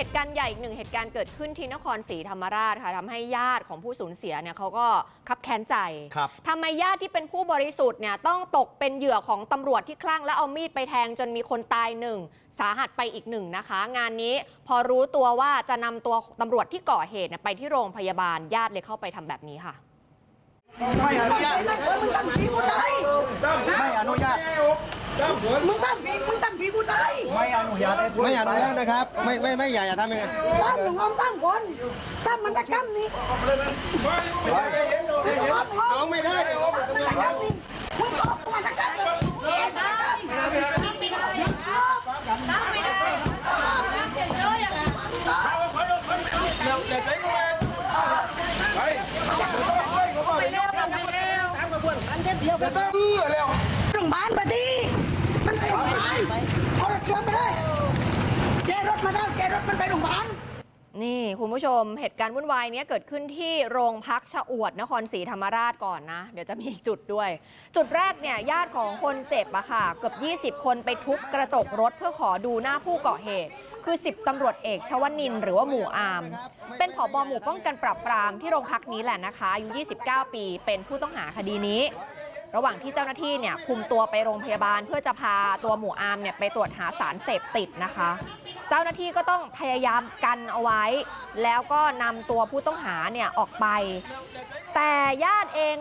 เหตุการณ์ใหญ่อีกหนึ่งเหตุการณ์เกิดขึ้นที่นครศรีธรรมราชค่ะทำให้ญาติของผู้สูญเสียเนี่ยเขาก็คับแค้นใจครับทำไมญาติที่เป็นผู้บริสุทธิ์เนี่ยต้องตกเป็นเหยื่อของตำรวจที่คลั่งและเอามีดไปแทงจนมีคนตายหนึ่งสาหัสไปอีกหนึ่งนะคะ งานนี้พอรู้ตัวว่าจะนำตัวตำรวจที่ก่อเหตุเนี่ยไปที่โรงพยาบาลญาติเลยเข้าไปทำแบบนี้ค่ะ ไม่อนุญาตมึงทำผีกูได้ไม่อนุญาตมึงทำผีมึงทำผีกูได้ไม่อนุญาตให้พูดไม่อนุญาตนะครับ ไม่ไม่ไม่อย่าอย่าทำยังไงตั้มหนึ่งอ้อมตั้มคนตั้มมันตะกั้มนี่น้องไม่ได้มันตะกั้มนี่มึงบอกมันตะกั้มเลยเอ๊ะตะกั้มตั้มไม่ได้ตั้มไม่ได้ตั้มเก่งเลยอะไปเร็วไปเร็ว โรงพยาบาลปฏิมันไปโรงพยาบาลเอารถเชื่อมไปเลยแกรถมาได้แกรถมันไปโรงพยาบาลนี่คุณผู้ชมเหตุการณ์วุ่นวายนี้เกิดขึ้นที่โรงพักชะอวดนครศรีธรรมราชก่อนนะ เดี๋ยวจะมีอีกจุดด้วย จุดแรกเนี่ยญาติของคนเจ็บอะค่ะ เกือบ 20 คนไปทุบกระจกรถเพื่อขอดูหน้าผู้ก่อเหตุ คือ 10ตำรวจเอกชวนินหรือว่าหมู่อาม เป็นผอบอหมู่ป้องกันปราบปรามที่โรงพักนี้แหละนะคะอายุ 29 ปี เป็นผู้ต้องหาคดีนี้ ระหว่างที่เจ้าหน้าที่เนี่ยคุมตัวไปโรงพยาบาล เพื่อจะพาตัวหมู่อาร์มเนี่ยไปตรวจหาสารเสพติดนะคะ เจ้าหน้าที่ก็ต้องพยายามกันเอาไว้ แล้วก็นำตัวผู้ต้องหาเนี่ยออกไป แต่ญาติเอง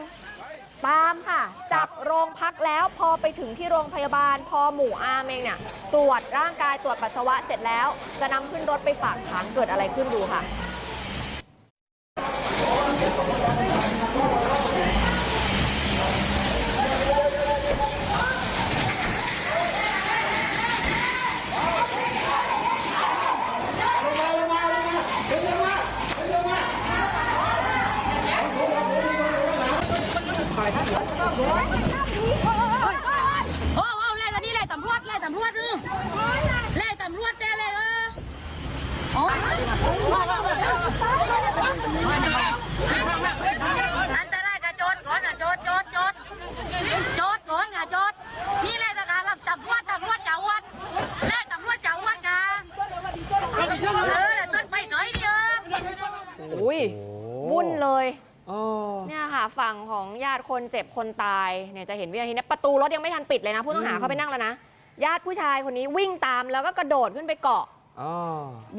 ตามค่ะ จับโรงพักแล้วพอไปถึงที่โรงพยาบาล พอหมู่อามเองเนี่ยตรวจร่างกายตรวจปัสสาวะเสร็จแล้ว จะนำขึ้นรถไปฝากขังเกิดอะไรขึ้นดูค่ะ โอ้โอ้ไล่ตอนนี้ไล่ตำรวจไล่ตำรวจเออไล่ตำรวจแกเลยเออโอ้อันตรายกะโจดก่อนอะโจดโจดโจดโจดก่อนอะโจดนี่ไล่ตะการตำรวจตำรวจจังหวัดไล่ตำรวจจังหวัดกาเออแล้วต้นไปหน่อยเดียว อุ้ย วุ่นเลยอ๋อเนี่ยค่ะฝั่งของญาติคนเจ็บคนตายเนี่ยจะเห็นวินาทีนี้ประตูรถยังไม่ทันปิดเลยนะ ผู้ต้องหาอืมเขาไปนั่งแล้วนะญาติผู้ชายคนนี้วิ่งตามแล้วก็กระโดดขึ้นไปเกาะอ๋อ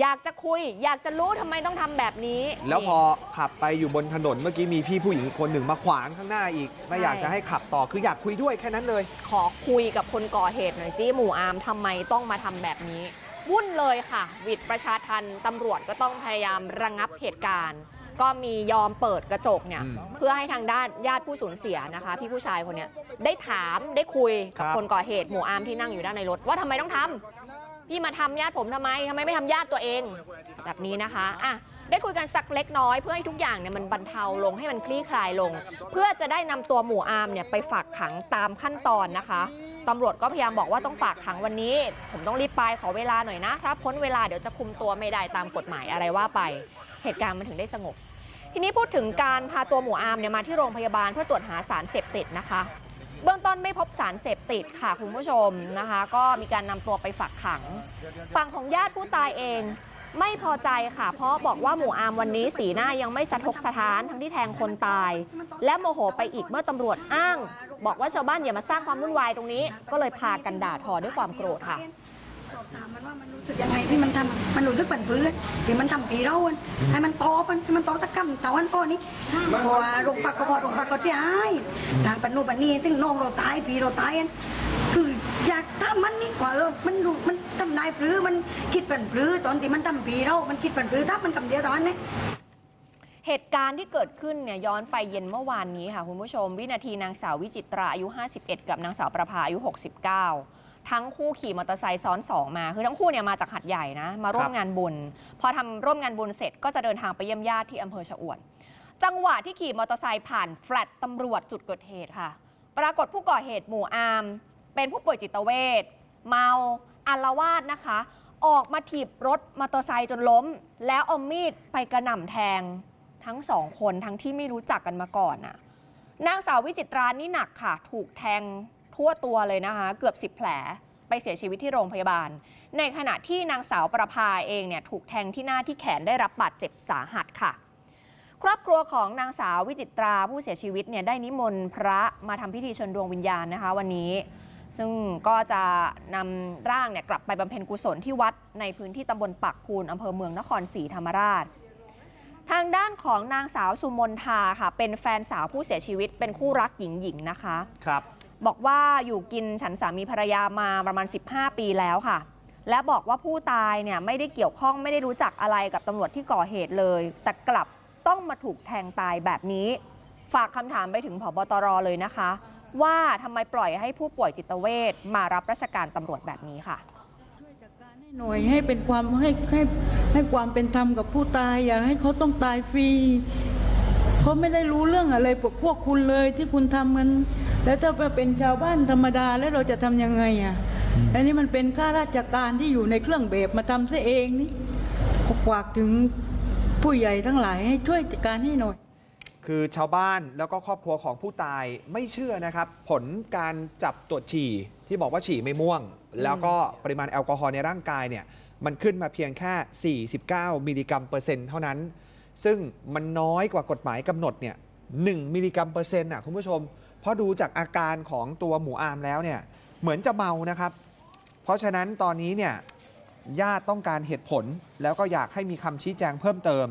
อยากจะคุย อยากจะรู้ทำไมต้องทำแบบนี้ แล้วพอนี่ขับไปอยู่บนถนนเมื่อกี้มีพี่ผู้หญิงอีกคนหนึ่งมาขวางข้างหน้าอีก ไม่ใช่อยากจะให้ขับต่อคืออยากคุยด้วยแค่นั้นเลย ขอคุยกับคนก่อเหตุหน่อยซิหมู่อาร์มทำไมต้องมาทำแบบนี้ วุ่นเลยค่ะ วิดประชาทันตำรวจก็ต้องพยายามระงับเหตุการณ์ ก็มียอมเปิดกระจกเนี่ยอืมเพื่อให้ทางด้านญาติผู้สูญเสียนะคะ พี่ผู้ชายคนเนี้ยได้ถามได้คุยกับครับ คนก่อเหตุหมู่อาร์มที่นั่งอยู่ด้านในรถ ว่าทำไมต้องทำพี่มาทำญาติผมทำไมทำไมไม่ทำญาติตัวเอง แบบนี้นะคะอะได้คุยกันสักเล็กน้อยเพื่อให้ทุกอย่างเนี่ยมันบรรเทาลงให้มันคลี่คลายลง เพื่อจะได้นำตัวหมู่อาร์มเนี่ยไปฝากขังตามขั้นตอนนะคะ ตำรวจก็พยายามบอกว่าต้องฝากขังวันนี้ ผมต้องรีบไปขอเวลาหน่อยนะ ถ้าพ้นเวลาเดี๋ยวจะคุมตัวไม่ได้ตามกฎหมายอะไรว่าไป เหตุการณ์มันถึงได้สงบ ทีนี้พูดถึงการพาตัวหมู่อามเนี่ยมาที่โรงพยาบาลเพื่อตรวจหาสารเสพติดนะคะ เบื้องต้นไม่พบสารเสพติดค่ะคุณผู้ชมนะคะ ก็มีการนำตัวไปฝากขัง ฝั่งของญาติผู้ตายเอง ไม่พอใจค่ะ เพราะบอกว่าหมู่อาร์มวันนี้สีหน้ายังไม่สะทกสะท้านทั้งที่แทงคนตาย และโมโหไปอีกเมื่อตำรวจอ้าง บอกว่าชาวบ้านอย่ามาสร้างความวุ่นวายตรงนี้ ก็เลยพากันด่าทอด้วยความโกรธค่ะ สอบถามมันว่ามันรู้สึกยังไงที่มันทำมันรู้สึกเป็นเพื่อนที่มันทำปีเราอะให้มันโตมันให้มันโตสักกำตะวันพ่อนี้พราะว่าโรงพักก็พอโรงพักก็ที่หายทางปนุปนีซึ่งน้องเราตายปีเราตายอันคืออยากทำมันนี่ว่าเออมันมันายปรือมันคิดเป็นปรือตอนที่มันทำปีเรา มันคิดเป็นปรือถ้ามันคำเดียวตอนนี้เหตุการณ์ที่เกิดขึ้นเนี่ยย้อนไปเย็นเมื่อวานนี้ค่ะคุณผู้ชม วินาทีนางสาววิจิตราอายุ 51 กับนางสาวประภาอายุ 69 ทั้งคู่ขี่มอเตอร์ไซค์ซ้อนสองมา คือทั้งคู่เนี่ยมาจากหัดใหญ่นะ มาร่วมงานบุญ พอทำร่วมงานบุญเสร็จก็จะเดินทางไปเยี่ยมญาติที่อำเภอชะอวดจังหวะที่ขี่มอเตอร์ไซค์ผ่านแฟลตตำรวจจุดเกิดเหตุค่ะ ปรากฏผู้ก่อเหตุหมู่อาม เป็นผู้ป่วยจิตเวชเมา อาละวาดนะคะ ออกมาถีบรถมอเตอร์ไซค์จนล้ม แล้วเอามีดไปกระหน่ำแทงทั้งสองคนทั้งที่ไม่รู้จักกันมาก่อนน่ะนางสาววิจิตรานี่หนักค่ะ ถูกแทงทั่วตัวเลยนะคะ เกือบ 10 แผลไปเสียชีวิตที่โรงพยาบาล ในขณะที่นางสาวประภาเองเนี่ยถูกแทงที่หน้าที่แขนได้รับบาดเจ็บสาหัสค่ะ ครอบครัวของนางสาววิจิตราผู้เสียชีวิตเนี่ยได้นิมนต์พระมาทำพิธีเชิญดวงวิญญาณนะคะ วันนี้ ซึ่งก็จะนำร่างเนี่ยกลับไปบำเพ็ญกุศลที่วัดในพื้นที่ตำบลปักพูนอำเภอเมืองนครศรีธรรมราช ทางด้านของนางสาวสุมนทาค่ะ เป็นแฟนสาวผู้เสียชีวิต เป็นคู่รักหญิงๆนะคะ ครับ บอกว่าอยู่กินฉันสามีภรรยามาประมาณ 15 ปีแล้วค่ะ และบอกว่าผู้ตายเนี่ยไม่ได้เกี่ยวข้องไม่ได้รู้จักอะไรกับตำรวจที่ก่อเหตุเลย แต่กลับต้องมาถูกแทงตายแบบนี้ ฝากคำถามไปถึงผบตรเลยนะคะ ว่าทำไมปล่อยให้ผู้ป่วยจิตเวชมารับราชการตำรวจแบบนี้ค่ะจัดการให้หน่อยให้เป็นความให้ให้ให้ความเป็นธรรมกับผู้ตาย อย่าให้เขาต้องตายฟรีเขาไม่ได้รู้เรื่องอะไรพวกพวกคุณเลยที่คุณทำกันแล้วถ้าเป็นชาวบ้านธรรมดาแล้วเราจะทำยังไงอะอันนี้มันเป็นข้าราชการที่อยู่ในเครื่องแบบมาทำซะเองนี่ก็ฝากถึงผู้ใหญ่ทั้งหลายให้ช่วยจัดการให้หน่อย คือชาวบ้านแล้วก็ครอบครัวของผู้ตายไม่เชื่อนะครับ ผลการจับตรวจฉี่ที่บอกว่าฉี่ไม่ม่วง แล้วก็ปริมาณแอลกอฮอล์ในร่างกายเนี่ยมันขึ้นมาเพียงแค่ 49 มิลลิกรัมเปอร์เซ็นต์เท่านั้น ซึ่งมันน้อยกว่ากฎหมายกำหนดเนี่ย1มิลลิกรัมเปอร์เซ็นต์อะคุณผู้ชม เพราะดูจากอาการของตัวหมูอามแล้วเนี่ยเหมือนจะเมานะครับ เพราะฉะนั้นตอนนี้เนี่ยญาติต้องการเหตุผลแล้วก็อยากให้มีคำชี้แจงเพิ่มเติม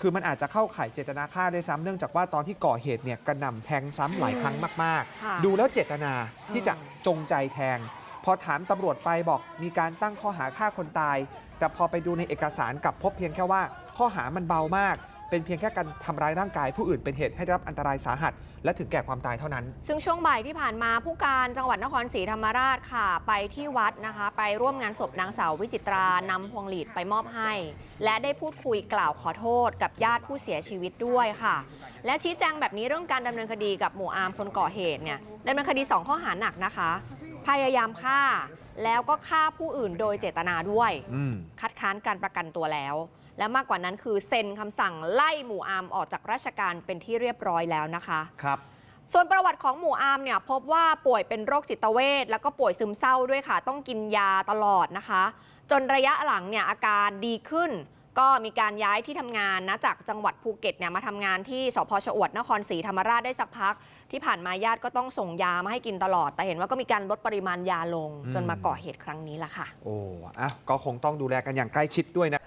คือมันอาจจะเข้าข่ายเจตนาฆ่าด้วยซ้ำเนื่องจากว่าตอนที่ก่อเหตุเนี่ยกระหน่ำแทงซ้ำหลายครั้งมาก ค่ะ ๆ ดูแล้วเจตนาที่จะจงใจแทง พอถามตำรวจไปบอกมีการตั้งข้อหาฆ่าคนตาย แต่พอไปดูในเอกสารกลับพบเพียงแค่ว่า ข้อหามันเบามาก เป็นเพียงแค่การทำร้ายร่างกายผู้อื่นเป็นเหตุให้ได้รับอันตรายสาหัส และถึงแก่ความตายเท่านั้น ซึ่งช่วงบ่ายที่ผ่านมาผู้การจังหวัดนครศรีธรรมราชค่ะ ไปที่วัดนะคะ ไปร่วมงานศพนางสาววิจิตรานำพวงหลีดไปมอบให้ และได้พูดคุยกล่าวขอโทษกับญาติผู้เสียชีวิตด้วยค่ะ และชี้แจงแบบนี้เรื่องการดำเนินคดีกับหมู่อาร์มคนก่อเหตุเนี่ยดำเนินคดี 2 ข้อหาหนักนะคะ พยายามฆ่าแล้วก็ฆ่าผู้อื่นโดยเจตนาด้วย อืม คัดค้านการประกันตัวแล้ว และมากกว่านั้นคือเซ็นคำสั่งไล่หมู่อาร์มออกจากราชการเป็นที่เรียบร้อยแล้วนะคะครับส่วนประวัติของหมู่อาร์มเนี่ยพบว่าป่วยเป็นโรคจิตเวชแล้วก็ป่วยซึมเศร้าด้วยค่ะ ต้องกินยาตลอดนะคะ จนระยะหลังเนี่ยอาการดีขึ้น ก็มีการย้ายที่ทำงานนะจากจังหวัดภูเก็ตเนี่ยมาทำงานที่สพชอวดนครศรีธรรมราชได้สักพัก ที่ผ่านมาญาติก็ต้องส่งยามาให้กินตลอด แต่เห็นว่าก็มีการลดปริมาณยาลงอืมจนมาก่อเหตุครั้งนี้ละค่ะ โอ้อะก็คงต้องดูแลกันอย่างใกล้ชิดด้วยนะ